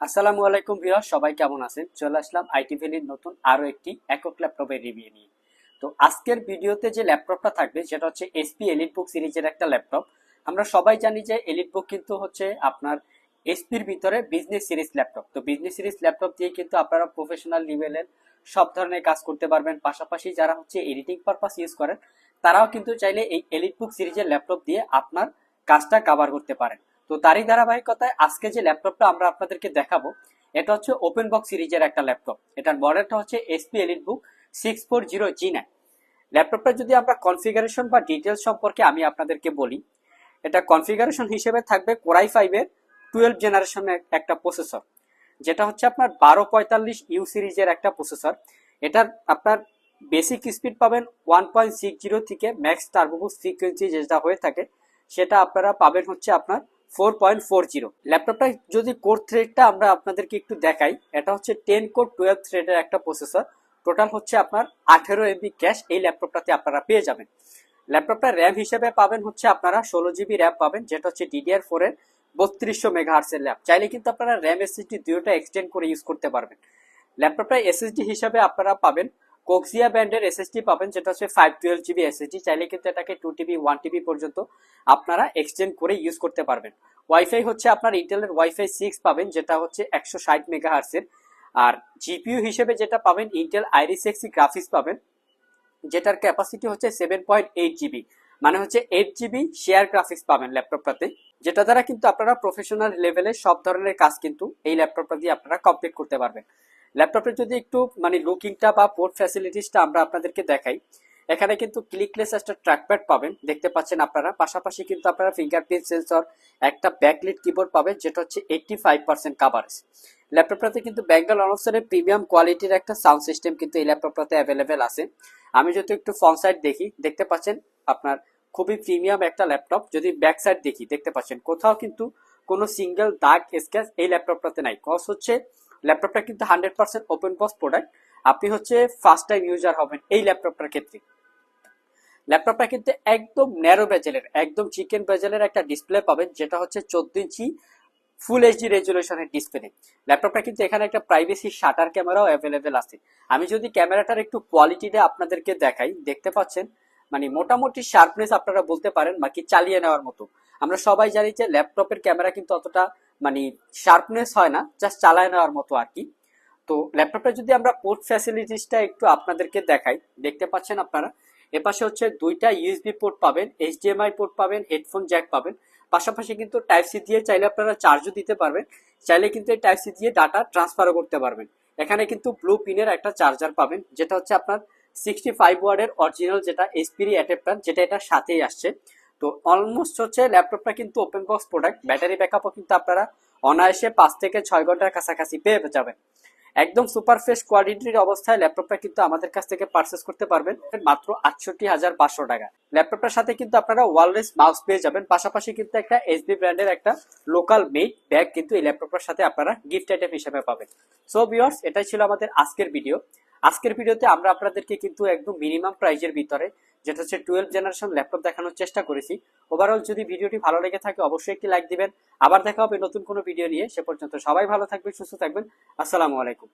আসসালামু আলাইকুম ভিউয়ার সবাই কেমন আছেন? চলে আসলাম আইটি ভ্যালির নতুন আরও একটি একক ল্যাপটপের রিভিউ নিয়ে। তো আজকের ভিডিওতে যে ল্যাপটপটা থাকবে, সেটা হচ্ছে এসপি এলিট বুক সিরিজের একটা ল্যাপটপ। আমরা সবাই জানি যে এলিট বুক কিন্তু হচ্ছে আপনার এসপির ভিতরে বিজনেস সিরিজ ল্যাপটপ। তো বিজনেস সিরিজ ল্যাপটপ দিয়ে কিন্তু আপনারা প্রফেশনাল লেভেলের সব ধরনের কাজ করতে পারবেন। পাশাপাশি যারা হচ্ছে এডিটিং পারপাস ইউজ করেন, তারাও কিন্তু চাইলে এই এলিট বুক সিরিজের ল্যাপটপ দিয়ে আপনার কাজটা কভার করতে পারেন। তো তারই ধারাবাহিকতায় আজকে যে ল্যাপটপটা আমরা আপনাদেরকে দেখাবো, এটা হচ্ছে ওপেন বক্স সিরিজের একটা ল্যাপটপ। এটার মডেলটা হচ্ছে HP EliteBook six four zero G nine ল্যাপটপটা যদি আমরা কনফিগারেশন বা ডিটেলস সম্পর্কে আমি আপনাদেরকে বলি, এটা কনফিগারেশন হিসেবে থাকবে কোরাই ফাইভের টুয়েলভ জেনারেশনের একটা প্রসেসর যেটা হচ্ছে আপনার বারো পঁয়তাল্লিশ ইউ সিরিজের একটা প্রসেসর এটার আপনার বেসিক স্পিড পাবেন ওয়ান পয়েন্ট সিক্স জিরো থেকে ম্যাক্স টার্বোবুস ফ্রিকোয়েন্সি যেটা হয়ে থাকে, সেটা আপনারা পাবেন হচ্ছে আপনার ফোর পয়েন্ট ফোর জিরো ল্যাপটপটা যদি কোর থ্রেডটা আমরা আপনাদেরকে একটু দেখাই, এটা হচ্ছে টেন কোর টুয়েলভ থ্রেডের একটা প্রসেসর টোটাল হচ্ছে আপনার আঠেরো এমবি ক্যাশ এই ল্যাপটপটাতে আপনারা পেয়ে যাবেন। ল্যাপটপটা র্যাম হিসেবে পাবেন হচ্ছে আপনারা ষোলো জিবি র্যাম পাবেন, যেটা হচ্ছে ডিডিআর ফোর এর বত্রিশশো মেগাহার্সের ল্যাপ চাইলে কিন্তু আপনারা র্যাম এসএসডি দুটোটা এক্সটেন্ড করে ইউজ করতে পারবেন। ল্যাপটপটা এসএসডি হিসাবে আপনারা পাবেন কোক্সিয়া ব্র্যান্ডের এসএসডি পাবেন, যেটা হচ্ছে ফাইভ টুয়েলভ জিবি এসএসডি চাইলে কিন্তু এটাকে টু টিবি ওয়ান টিবি পর্যন্ত আপনারা এক্সটেন্ড করে ইউজ করতে পারবেন। ওয়াইফাই হচ্ছে আপনার ইন্টেলের ওয়াইফাই সিক্স পাবেন, যেটা হচ্ছে একশো ষাট মেগা হার্সের আর জিপিইউ হিসেবে যেটা পাবেন ইন্টেল আইরিস এক্সি গ্রাফিক্স পাবেন, যেটার ক্যাপাসিটি হচ্ছে সেভেন পয়েন্ট এইট জিবি মানে হচ্ছে এইট জিবি শেয়ার গ্রাফিক্স পাবেন ল্যাপটপটাতে, যেটা দ্বারা কিন্তু আপনারা প্রফেশনাল লেভেলে সব ধরনের কাজ কিন্তু এই ল্যাপটপটা দিয়ে আপনারা কমপ্লিট করতে পারবেন। ল্যাপটপের যদি একটু মানে লুকিংটা বা পোর্ট ফ্যাসিলিটিসটা আমরা আপনাদেরকে দেখাই, এখানে কিন্তু ক্লিকলেস একটা ট্র্যাকপ্যাড পাবেন। দেখতে পাচ্ছেন আপনারা। পাশাপাশি কিন্তু আপনারা ফিঙ্গারপ্রিন্ট সেন্সর একটা ব্যাকলিট কিবোর্ড পাবেন, যেটা হচ্ছে এইটটি ফাইভ পার্সেন্ট কাভারেজ ল্যাপটপটাতে কিন্তু ব্যাঙ্গল অনসের প্রিমিয়াম কোয়ালিটির একটা সাউন্ড সিস্টেম কিন্তু এই ল্যাপটপটাতে অ্যাভেলেবেল আছে। আমি যদি একটু ফ্রন্ট সাইড দেখি, দেখতে পাচ্ছেন আপনার খুবই প্রিমিয়াম একটা ল্যাপটপ। যদি ব্যাক সাইড দেখি, দেখতে পাচ্ছেন। কোথাও কিন্তু কোনো সিঙ্গেল দাগ স্ক্যাচ এই ল্যাপটপটাতে নাই। কস হচ্ছে ল্যাপটপটা কিন্তু hundred percent open box product আপনি হচ্ছে ফার্স্ট টাইম ইউজার হবেন এই ল্যাপটপটার ক্ষেত্রে। ল্যাপটপটা কিন্তু একদম ন্যারো বেজেলের একদম চিকেন বেজেলের একটা ডিসপ্লে পাবেন, যেটা হচ্ছে চোদ্দ ইঞ্চি ফুল এইচডি রেজুলেশনের ডিসপ্লে ল্যাপটপটা কিন্তু এখানে একটা প্রাইভেসি শাটার ক্যামেরাও অ্যাভেলেবেল আছে। আমি যদি ক্যামেরাটার একটু কোয়ালিটিটা আপনাদেরকে দেখাই, দেখতে পাচ্ছেন? মানে মোটামুটি শার্পনেস আপনারা বলতে পারেন, বাকি চালিয়ে নেওয়ার মতো। আমরা সবাই জানি যে ল্যাপটপের ক্যামেরা কিন্তু অতটা মানে শার্পনেস হয় না জাস্ট চালায় নেওয়ার মতো আর কি। তো ল্যাপটপটা যদি আমরা পোর্ট ফ্যাসিলিটিসটা একটু আপনাদেরকে দেখাই, দেখতে পাচ্ছেন আপনারা? এপাশে হচ্ছে দুইটা ইউএসবি পোর্ট পাবেন এইচডিএমআই পোর্ট পাবেন হেডফোন জ্যাক পাবেন। পাশাপাশি কিন্তু টাইপ সি দিয়ে চাইলে আপনারা চার্জও দিতে পারবেন। চাইলে কিন্তু এই টাইপ সি দিয়ে ডাটা ট্রান্সফারও করতে পারবেন। এখানে কিন্তু ব্লু পিনের একটা চার্জার পাবেন, যেটা হচ্ছে আপনার সিক্সটি ফাইভ ওয়ার্ডের অরিজিনাল যেটা এসপিরি অ্যাডাপ্টার যেটা এটার সাথেই আসছে। তো অলমোস্ট হচ্ছে ল্যাপটপটা কিন্তু ওপেন বক্স প্রোডাক্ট ব্যাটারি ব্যাকআপও কিন্তু আপনারা অনায়াসে পাঁচ থেকে ছয় ঘণ্টার কাছাকাছি পেয়ে যাবেন। একদম সুপার ফ্রেশ কোয়ালিটির অবস্থায় ল্যাপটপটা কিন্তু আমাদের কাছ থেকে পারচেস করতে পারবেন, মাত্র আটষট্টি হাজার পাঁচশো টাকা। ল্যাপটপটার সাথে কিন্তু আপনারা ওয়ারলেস মাউস পেয়ে যাবেন, পাশাপাশি কিন্তু একটা এসবি ব্র্যান্ডের একটা লোকাল মেড ব্যাগ কিন্তু এই ল্যাপটপটার সাথে আপনারা গিফট আইটেম হিসেবে পাবেন। সো ভিউয়ার্স এটাই ছিল আমাদের আজকের ভিডিও আজকের ভিডিওতে আমরা আপনাদেরকে কিন্তু একদম মিনিমাম প্রাইজের ভিতরে যেটা হচ্ছে টুয়েলভ জেনারেশন ল্যাপটপ দেখানোর চেষ্টা করেছি। ওভারঅল যদি ভিডিওটি ভালো লেগে থাকে অবশ্যই একটি লাইক দিবেন। আবার দেখা হবে নতুন কোনো ভিডিও নিয়ে। সে পর্যন্ত সবাই ভালো থাকবেন, সুস্থ থাকবেন। আসসালামু আলাইকুম।